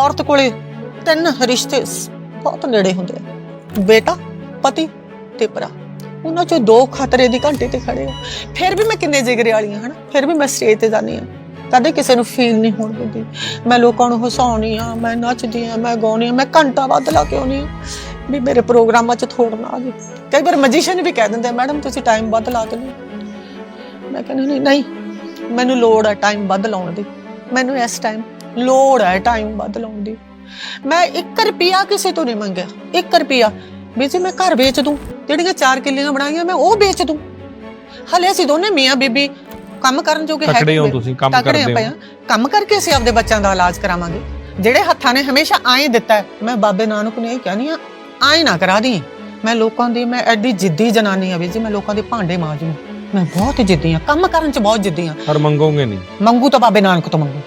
ਔਰਤ ਕੋਲੇ ਤਿੰਨ ਰਿਸ਼ਤੇ ਬਹੁਤ ਨੇੜੇ ਹੁੰਦੇ ਆ। ਬੇਟਾ, ਪਤੀ ਤੇ ਭਰਾ। ਉਹਨਾਂ ਚੋਂ ਦੋ ਖਤਰੇ ਦੀ ਘੰਟੇ ਤੇ ਖੜੇ ਆ। ਫਿਰ ਵੀ ਮੈਂ ਕਿੰਨੇ ਜਿਗਰੇ ਵਾਲੀ ਹਾਂ ਹਨਾ? ਫਿਰ ਵੀ ਮੈਂ ਸਟੇਜ ਤੇ ਜਾਂਦੀ ਹਾਂ ਕਦੇ ਕਿਸੇ ਨੂੰ ਫੀਲ ਨਹੀਂ ਹੋਣ ਦਿੰਦੀ। ਮੈਂ ਲੋਕਾਂ ਨੂੰ ਹਸਾਉਣੀ ਆ, ਮੈਂ ਨੱਚਦੀ ਆ, ਮੈਂ ਗਾਉਣੀ ਆ, ਮੈਂ ਘੰਟਾ ਵੱਧ ਲਾ ਕੇ ਆਉਣੀ ਆ। ਵੀ ਮੇਰੇ ਪ੍ਰੋਗਰਾਮਾਂ 'ਚ ਥੋੜਨਾ ਆ ਜੀ ਕਈ ਵਾਰ ਮੈਜੀਸ਼ੀਅਨ ਵੀ ਕਹਿ ਦਿੰਦੇ ਮੈਡਮ, ਤੁਸੀਂ ਟਾਈਮ ਵੱਧ ਲਾ ਦਿੰਦੇ ਹੋ। ਮੈਂ ਕਹਿੰਦੀ ਨਹੀਂ ਨਹੀਂ। ਮੈਨੂੰ ਲੋੜ ਹੈ ਟਾਈਮ ਵੱਧ ਲਾਉਣ ਦੀ। ਮੈਨੂੰ ਇਸ ਟਾਈਮ ਲੋੜ ਹੈ ਟਾਈਮ ਵੱਧ ਲਾਉਣ ਦੀ। ਮੈਂ 1 ਰੁਪਿਆ ਕਿਸੇ ਤੋਂ ਨਹੀਂ ਮੰਗਿਆ। 1 ਰੁਪਿਆ। ਵੀ ਜੇ ਮੈਂ ਘਰ ਵੇਚ ਦੂੰ। ਜਿਹੜੀਆਂ ਚਾਰ ਕਿੱਲੀਆਂ ਬਣਾਈਆਂ ਮੈਂ ਉਹ ਵੇਚ ਦੂੰ। ਹਲੇ ਅਸੀਂ ਦੋਨੇ ਮੀਆਂ ਬੀਬੀ ਕੰਮ ਕਰਨ ਜੋਗੇ ਹੈ ਤਕੜੇ ਹੋ ਤੁਸੀਂ, ਕੰਮ ਕਰਦੇ ਹੋ। ਕੰਮ ਕਰਕੇ ਅਸੀਂ ਆਪਦੇ ਬੱਚਿਆਂ ਦਾ ਇਲਾਜ ਕਰਾਵਾਂਗੇ। ਜਿਹੜੇ ਹੱਥਾਂ ਨੇ ਹਮੇਸ਼ਾ ਆਏ ਦਿੱਤਾ ਮੈਂ ਬਾਬੇ ਨਾਨਕ ਨੂੰ ਇਹ ਕਹਿੰਦੀ ਆ ਆਏ ਨਾ ਕਰਾ ਦੀ ਮੈਂ ਲੋਕਾਂ ਦੀ ਮੈਂ ਐਡੀ ਜਿੱਦੀ ਜਨਾਨੀ ਆ ਵੀ ਜੀ ਮੈਂ ਲੋਕਾਂ ਦੇ ਭਾਂਡੇ ਮਾਂਜੂ ਮੈਂ ਬਹੁਤ ਜਿੱਦੀ ਆ ਕੰਮ ਕਰਨ ਚ ਬਹੁਤ ਜਿੱਦੀ ਆ ਪਰ ਮੰਗੋਗੇ ਨਹੀਂ। ਮੰਗੂ ਤਾਂ ਬਾਬੇ ਨਾਨਕ ਤੋਂ ਮੰਗੂ।